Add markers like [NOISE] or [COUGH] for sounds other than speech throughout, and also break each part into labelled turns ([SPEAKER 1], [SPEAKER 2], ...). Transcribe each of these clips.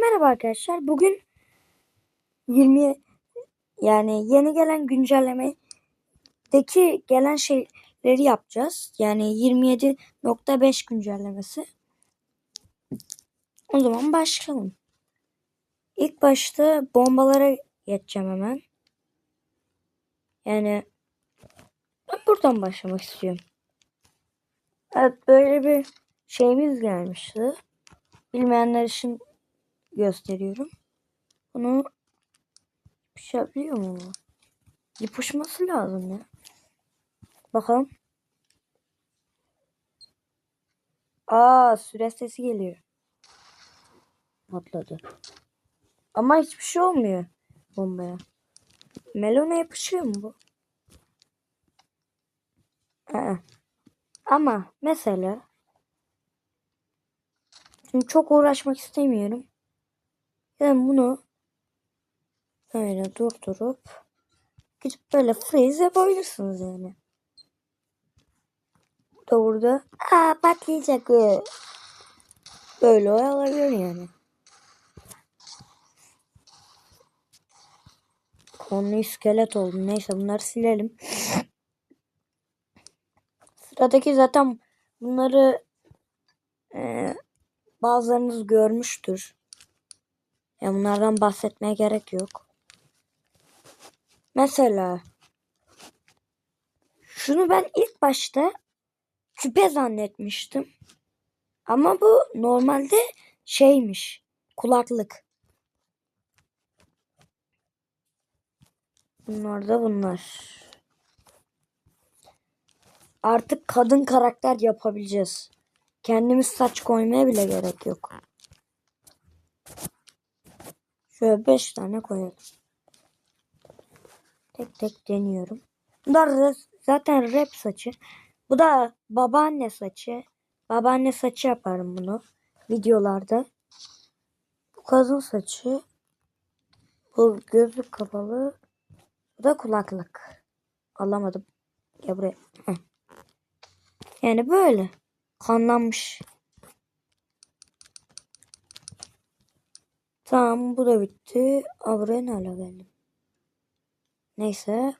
[SPEAKER 1] merhaba arkadaşlar. Bugün 20 yani yeni gelen güncellemedeki gelen şeyleri yapacağız. Yani 27.5 güncellemesi. O zaman başlayalım. İlk başta bombalara geçeceğim hemen. Yani ben buradan başlamak istiyorum. Evet böyle bir şeyimiz gelmişti. Bilmeyenler için gösteriyorum. Bunu yapışabiliyor mu? Yapışması lazım ya. Bakalım. Aa süre sesi geliyor. Patladı. Ama hiçbir şey olmuyor bombaya. Melona yapışıyor mu bu? Aa. Ama mesela Şimdi çok uğraşmak istemiyorum. Yani bunu böyle durdurup gidip böyle freeze yapabilirsiniz yani. Bu da burada aa patlayacak böyle olabilir yani. Konu iskelet oldu. Neyse bunları silelim. Sıradaki zaten bunları e, bazılarınız görmüştür. Ya bunlardan bahsetmeye gerek yok. Mesela şunu ben ilk başta küpe zannetmiştim. Ama bu normalde şeymiş. Kulaklık. Bunlar da bunlar. Artık kadın karakter yapabileceğiz. Kendimiz saç koymaya bile gerek yok. Şöyle 5 tane koyalım. Tek tek deniyorum. Bunlar zaten rap saçı. Bu da babaanne saçı. Babaanne saçı yaparım bunu videolarda. Bu kadın saçı. Bu gözlük kapalı. Bu da kulaklık. Alamadım. Gel buraya. Yani böyle. Kanlanmış. Tamam bu da bitti. Buraya ne hala geldim. Neyse.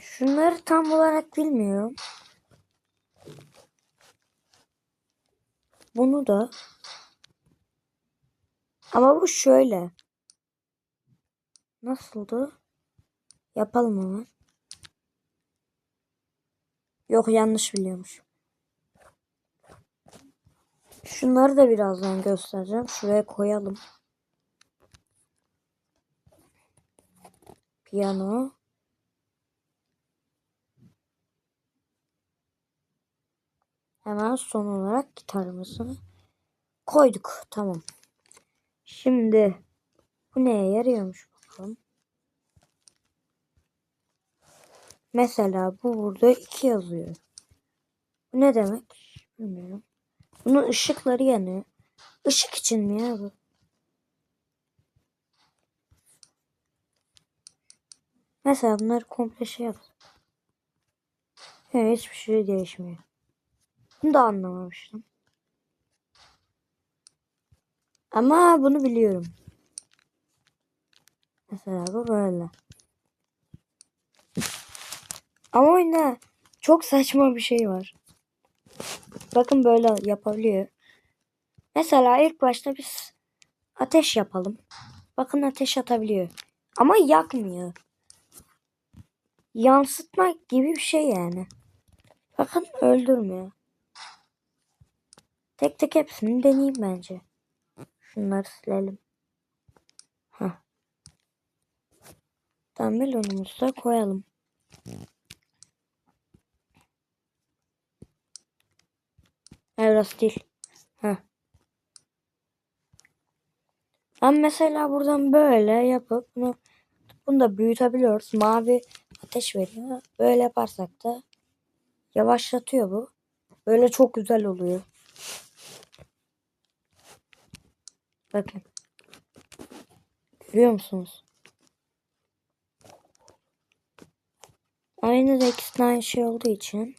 [SPEAKER 1] Şunları tam olarak bilmiyorum. Bunu da. Ama bu şöyle. Nasıldı? Yapalım hemen. Yok yanlış biliyormuş. Şunları da birazdan göstereceğim. Şuraya koyalım. Piyano. Hemen son olarak gitarımızı koyduk. Tamam. Şimdi bu neye yarıyormuş bakalım. Mesela bu burada 2 yazıyor. Bu ne demek? Bilmiyorum. Bunun ışıkları yanıyor. Işık için mi ya bu? Mesela bunları komple şey yap. Evet hiçbir şey değişmiyor. Bunu da anlamamıştım. Ama bunu biliyorum. Mesela bu böyle. Ama oyunda çok saçma bir şey var. Bakın böyle yapabiliyor. Mesela ilk başta biz ateş yapalım. Bakın ateş atabiliyor. Ama yakmıyor. Yansıtma gibi bir şey yani. Bakın öldürmüyor. Tek tek hepsini deneyeyim bence. Şunları silelim. Heh. Tamam melonumuzu da Evras değil. Heh. Ben mesela buradan böyle yapıp bunu, bunu da büyütebiliyoruz. Mavi ateş veriyor. Böyle yaparsak da yavaşlatıyor bu. Böyle çok güzel oluyor. Bakın. Görüyor musunuz? Aynı ikisinin aynı şey olduğu için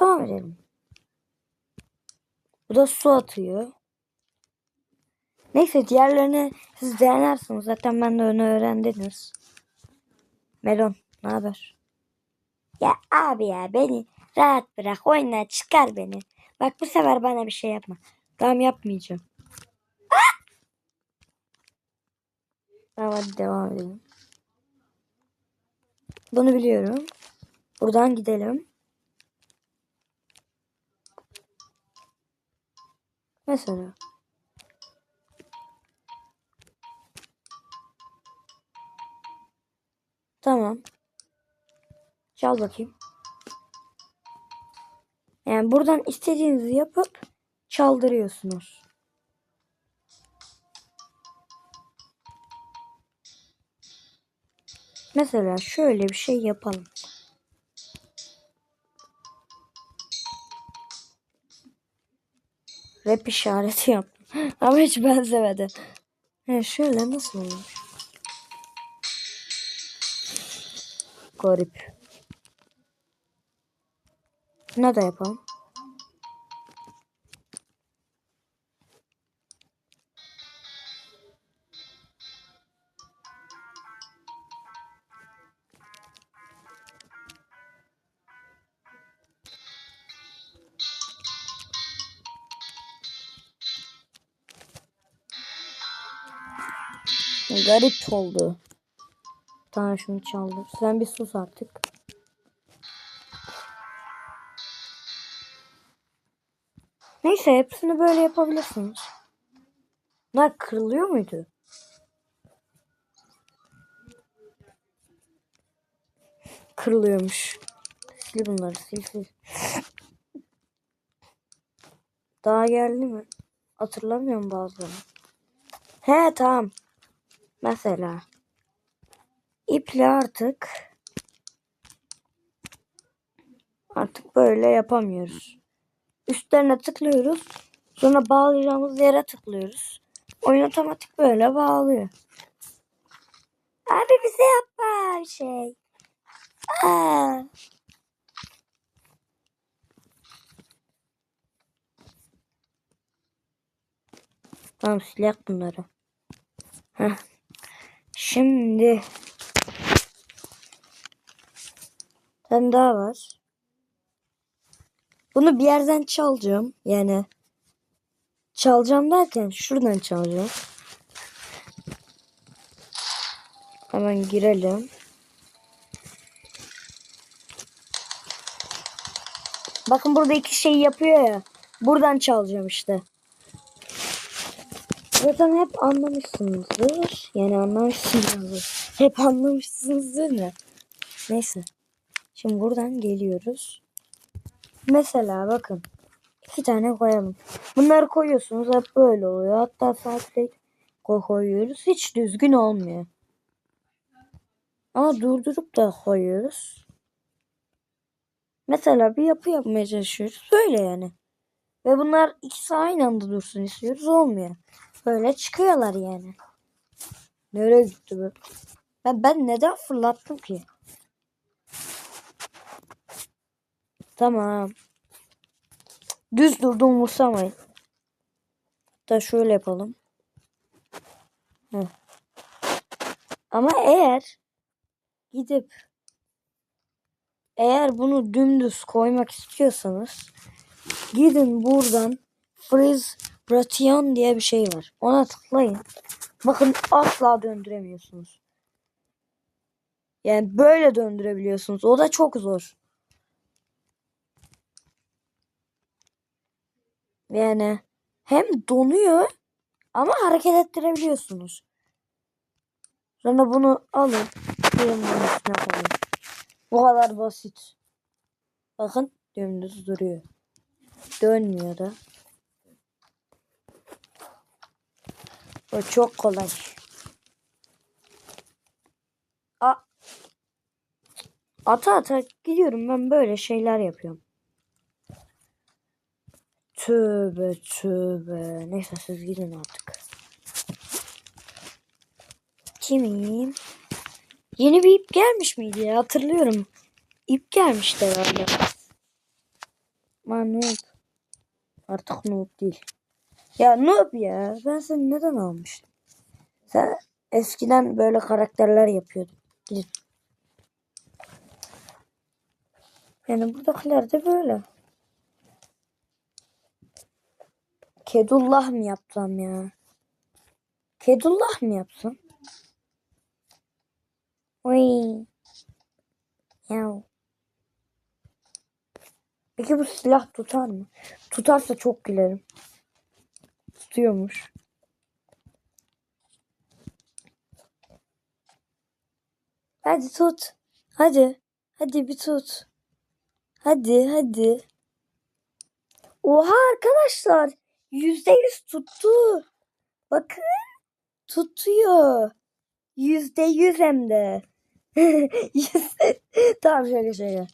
[SPEAKER 1] devam edelim. Bu da su atıyor. Neyse diğerlerini siz denersiniz. Zaten ben de onu öğrendiniz. Melon ne haber? Ya abi ya beni rahat bırak oyna çıkar beni. Bak bu sefer bana bir şey yapma. Tamam yapmayacağım. Ah! Tamam hadi devam edelim. Bunu biliyorum. Buradan gidelim. Mesela. Tamam. Çal bakayım. Yani buradan istediğinizi yapıp çaldırıyorsunuz. Mesela şöyle bir şey yapalım. Rap işareti yaptım. [LAUGHS] Ama hiç benzemedi. He, şöyle nasıl olur? Garip. Ne de yapalım. Garip oldu. Tamam şunu çaldır. Sen bir sus artık. Neyse hepsini böyle yapabilirsiniz. Bunlar kırılıyor muydu? Kırılıyormuş. Sil bunları sil sil. Daha geldi mi? Hatırlamıyorum bazılarını. He tamam. Mesela iple artık artık böyle yapamıyoruz. Üstlerine tıklıyoruz. Sonra bağlayacağımız yere tıklıyoruz. Oyun otomatik böyle bağlıyor. Abi bize yapma şey. Aa. Tamam silek bunları. Heh. Şimdi sen daha var. Bunu bir yerden çalacağım. Yani çalacağım derken şuradan çalacağım. Hemen girelim. Bakın burada iki şey yapıyor ya. Buradan çalacağım işte. Zaten hep anlamışsınızdır. Yani anlamışsınızdır. Hep anlamışsınızdır ne? Neyse. Şimdi buradan geliyoruz. Mesela bakın. iki tane koyalım. Bunları koyuyorsunuz hep böyle oluyor. Hatta saatlik koyuyoruz. Hiç düzgün olmuyor. Ama durdurup da koyuyoruz. Mesela bir yapı yapmaya çalışıyoruz. Böyle yani. Ve bunlar ikisi aynı anda dursun istiyoruz. Olmuyor. Böyle çıkıyorlar yani. Nereye gitti bu? Ben, ben neden fırlattım ki? Tamam. Düz durdum umursamayın. Da şöyle yapalım. Heh. Ama eğer gidip eğer bunu dümdüz koymak istiyorsanız gidin buradan freeze rotation diye bir şey var. Ona tıklayın. Bakın asla döndüremiyorsunuz. Yani böyle döndürebiliyorsunuz. O da çok zor. Yani hem donuyor ama hareket ettirebiliyorsunuz. Sonra bunu alın. Diğerinin üstüne koyun. Bu kadar basit. Bakın dümdüz duruyor. Dönmüyor da. O çok kolay. A ata ata gidiyorum ben böyle şeyler yapıyorum. Tövbe tövbe. Neyse siz gidin artık. Kimim? Yeni bir ip gelmiş miydi ya? Hatırlıyorum. İp gelmişti herhalde. Manuk. Artık noob değil. Ya noob ya. Ben seni neden almıştım? Sen eskiden böyle karakterler yapıyordun. Gidin. Yani buradakiler de böyle. Kedullah mı yapsam ya? Kedullah mı yapsam? Oy. Yav. Peki bu silah tutar mı? Tutarsa çok gülerim. Tutuyormuş. Hadi tut. Hadi. Hadi bir tut. Hadi hadi. Oha arkadaşlar. Yüzde yüz tuttu. Bakın. Tutuyor. Yüzde yüz hem de. [LAUGHS] Tamam şöyle şöyle.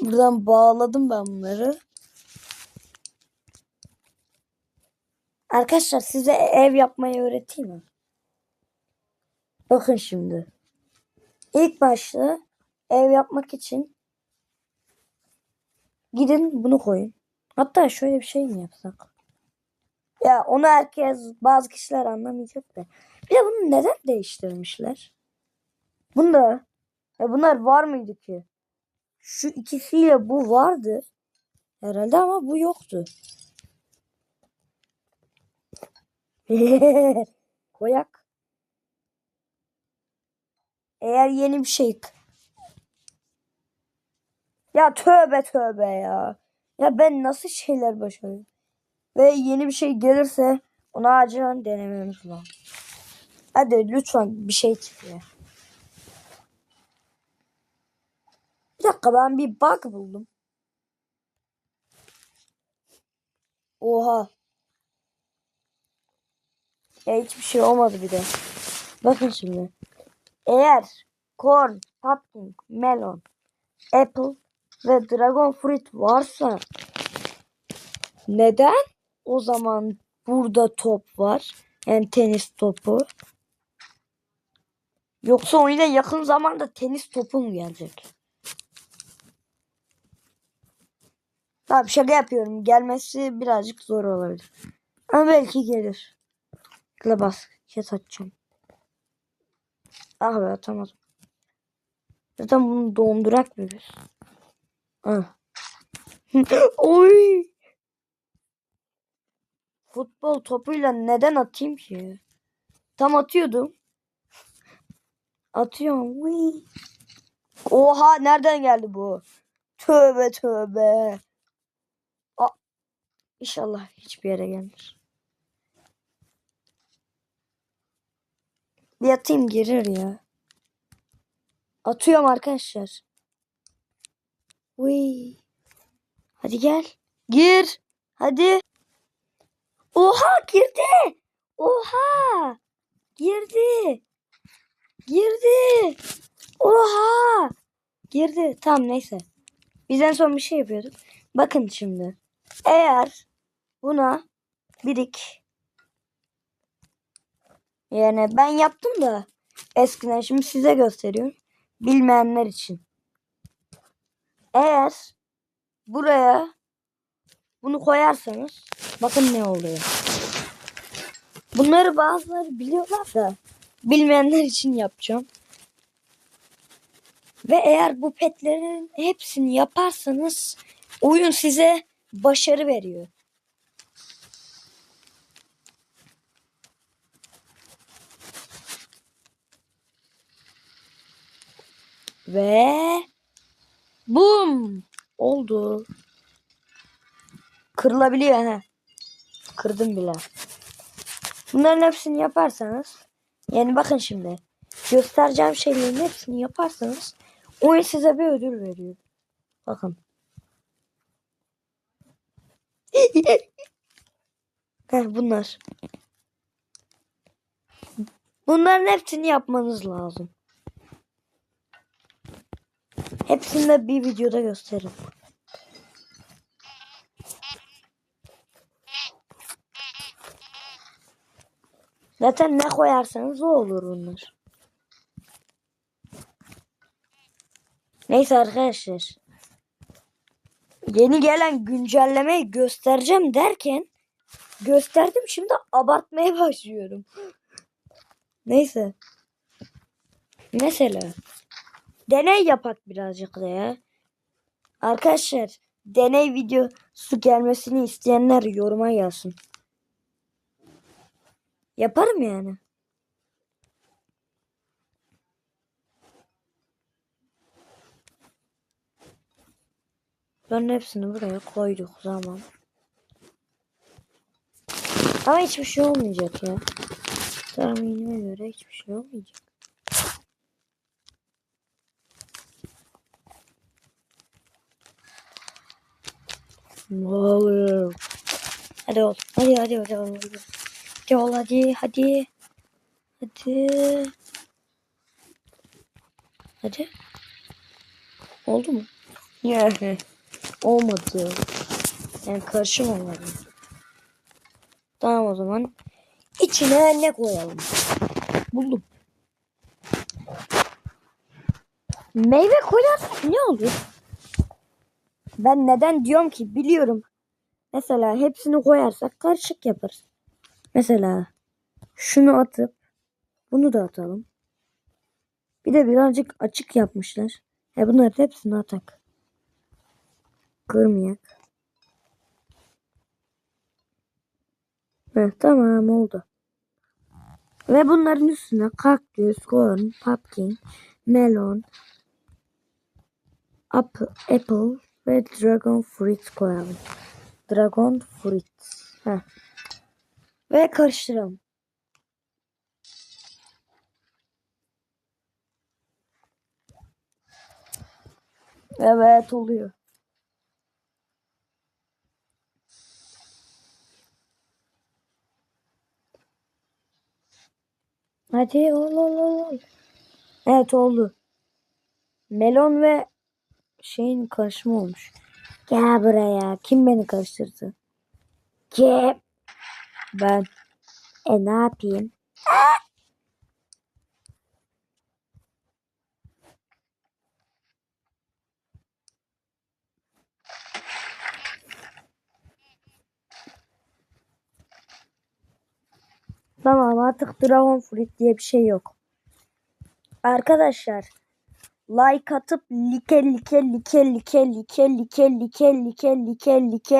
[SPEAKER 1] Buradan bağladım ben bunları. Arkadaşlar size ev yapmayı öğreteyim mi? Bakın şimdi. İlk başta ev yapmak için gidin bunu koyun. Hatta şöyle bir şey mi yapsak? Ya onu herkes bazı kişiler anlamayacak da. Bir de bunu neden değiştirmişler? Bunda ya bunlar var mıydı ki? Şu ikisiyle bu vardı. Herhalde ama bu yoktu. [LAUGHS] Koyak. Eğer yeni bir şey ya tövbe tövbe ya. Ya ben nasıl şeyler başarıyorum? Ve yeni bir şey gelirse onu acilen denememiz lazım. Hadi lütfen bir şey çık ya. Bir dakika ben bir bug buldum. Oha. Ya hiçbir şey olmadı bir de. Bakın şimdi. Eğer corn, pumpkin, melon, apple ve dragon fruit varsa neden o zaman burada top var? Yani tenis topu. Yoksa oyuna yakın zamanda tenis topu mu gelecek? Tamam şaka yapıyorum. Gelmesi birazcık zor olabilir. Ama belki gelir. Kla basket atacağım. Ah be atamadım. Zaten bunu dondurak mı biz? Ah. [LAUGHS] Oy. Futbol topuyla neden atayım ki? Tam atıyordum. Atıyorum. Uy. Oha nereden geldi bu? Tövbe tövbe. Aa, İnşallah hiçbir yere gelmez. Bir atayım girer ya. Atıyorum arkadaşlar. Uy. Hadi gel. Gir. Hadi. Oha girdi. Oha. Girdi. Girdi. Oha. Girdi. Tamam neyse. Biz en son bir şey yapıyorduk. Bakın şimdi. Eğer buna birik yani ben yaptım da eskiden şimdi size gösteriyorum. Bilmeyenler için. Eğer buraya bunu koyarsanız bakın ne oluyor. Bunları bazıları biliyorlar da bilmeyenler için yapacağım. Ve eğer bu petlerin hepsini yaparsanız oyun size başarı veriyor. Ve bum oldu. Kırılabiliyor ha. Kırdım bile. Bunların hepsini yaparsanız yani bakın şimdi göstereceğim şeylerin hepsini yaparsanız oyun size bir ödül veriyor. Bakın. [LAUGHS] Heh, bunlar. Bunların hepsini yapmanız lazım. Hepsini de bir videoda gösteririm. Zaten ne koyarsanız o olur bunlar. Neyse arkadaşlar. yeni gelen güncellemeyi göstereceğim derken gösterdim şimdi abartmaya başlıyorum. Neyse. Mesela deney yapak birazcık da ya. Arkadaşlar deney videosu gelmesini isteyenler yoruma yazsın. Yaparım yani. Bunların hepsini buraya koyduk zaman. Ama hiçbir şey olmayacak ya. Tahminime göre hiçbir şey olmayacak. Ne oluyor? Hadi ol. Hadi hadi hadi hadi. Hadi Hadi ol hadi hadi. Hadi. Hadi. Oldu mu? Ya. Olmadı. Yani karışım olmadı. Tamam o zaman. İçine ne koyalım? Buldum. Meyve koyarsak ne olur? Ben neden diyorum ki biliyorum. Mesela hepsini koyarsak karışık yaparız. Mesela şunu atıp bunu da atalım. Bir de birazcık açık yapmışlar. E bunların hepsini atak. Kırmayak. Heh, tamam oldu. Ve bunların üstüne kaktüs, corn, pumpkin, melon, apple, apple ve dragon fruit koyalım. Dragon fruit. Heh. Ve karıştıralım. Evet oluyor. Hadi ol ol ol. Evet oldu. Melon ve şeyin karışımı olmuş. Gel buraya. Kim beni karıştırdı? Kim? Ben. E ne yapayım? Tamam artık Dragon Fruit diye bir şey yok. Arkadaşlar like atıp like like like like like like like like like like